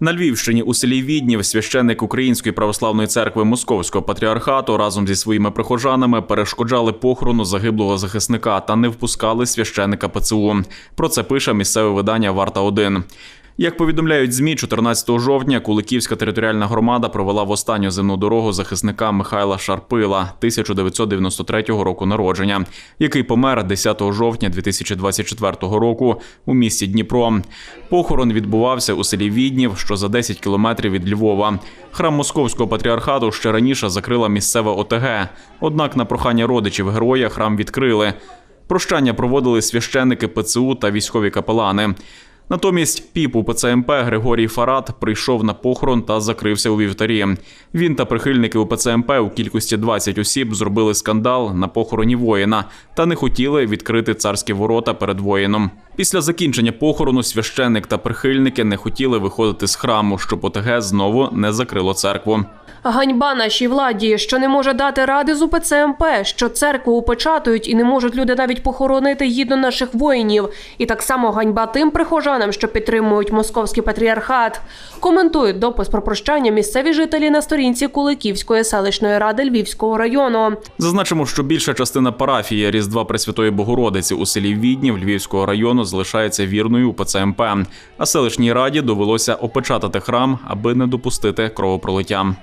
На Львівщині у селі Віднів священник Української православної церкви Московського патріархату разом зі своїми прихожанами перешкоджали похорону загиблого захисника та не впускали священника ПЦУ. Про це пише місцеве видання Варта 1 як повідомляють змі, 14 жовтня Куликівська територіальна громада провела в останню земну дорогу захисника Михайла Шарпила 1993 року народження, який помер 10 жовтня 2024 року у місті Дніпро. Похорон відбувався у селі Віднів, що за 10 кілометрів від Львова. Храм Московського патріархату ще раніше закрила місцева ОТГ. Однак на прохання родичів героя храм відкрили. Прощання проводили священники ПЦУ та військові капелани. Натомість піп у ПЦМП Григорій Фарат прийшов на похорон та закрився у вівтарі. Він та прихильники у ПЦМП у кількості 20 осіб зробили скандал на похороні воїна та не хотіли відкрити царські ворота перед воїном. Після закінчення похорону священник та прихильники не хотіли виходити з храму, щоб ОТГ знову не закрило церкву. Ганьба нашій владі, що не може дати ради з УПЦ МП, що церкву упечатують і не можуть люди навіть похоронити гідно наших воїнів. І так само ганьба тим прихожанам, що підтримують московський патріархат. Коментують допис про прощання місцеві жителі на сторінці Куликівської селищної ради Львівського району. Зазначимо, що більша частина парафії Різдва Пресвятої Богородиці у селі Віднів Львівського району залишається вірною УПЦ МП. А селищній раді довелося опечатати храм, аби не допустити кровопролиття.